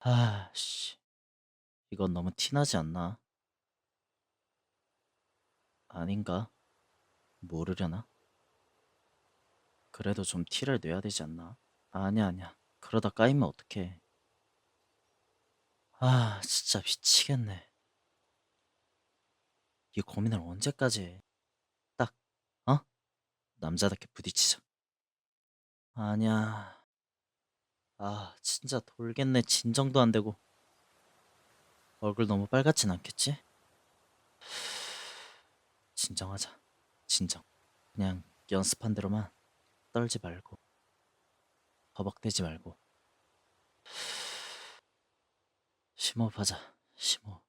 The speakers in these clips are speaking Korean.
아, 씨. 이건 너무 티나지 않나? 아닌가? 모르려나? 그래도 좀 티를 내야 되지 않나? 아니야, 아니야. 그러다 까이면 어떡해. 아, 진짜 미치겠네. 이 고민을 언제까지 해? 딱, 어? 남자답게 부딪히자. 아니야. 아, 진짜 돌겠네. 진정도 안 되고. 얼굴 너무 빨갛진 않겠지? 진정하자. 진정. 그냥 연습한 대로만 떨지 말고, 버벅대지 말고. 심호흡하자. 심호흡.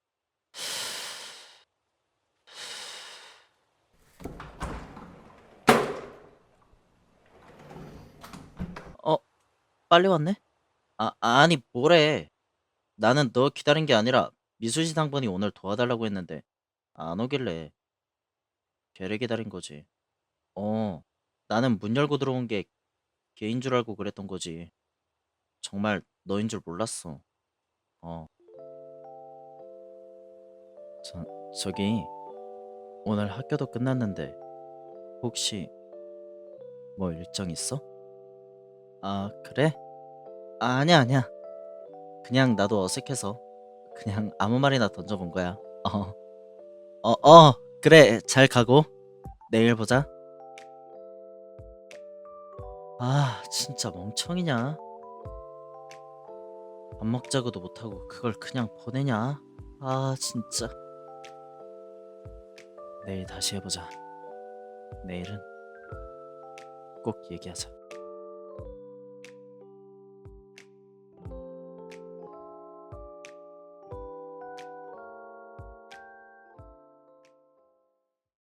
어, 빨리 왔네? 아, 아니, 뭐래. 나는 너 기다린 게 아니라 미수지 당번이 오늘 도와달라고 했는데 안 오길래 걔를 기다린 거지. 어, 나는 문 열고 들어온 게 걔인 줄 알고 그랬던 거지. 정말 너인 줄 몰랐어. 어, 저, 저기 오늘 학교도 끝났는데 혹시 뭐 일정 있어? 아, 그래? 아니야, 아니야. 그냥 나도 어색해서 그냥 아무 말이나 던져본 거야. 어, 어, 어, 그래, 잘 가고 내일 보자. 아, 진짜 멍청이냐? 밥 먹자고도 못하고 그걸 그냥 보내냐? 아, 진짜. 내일 다시 해보자. 내일은 꼭 얘기하자.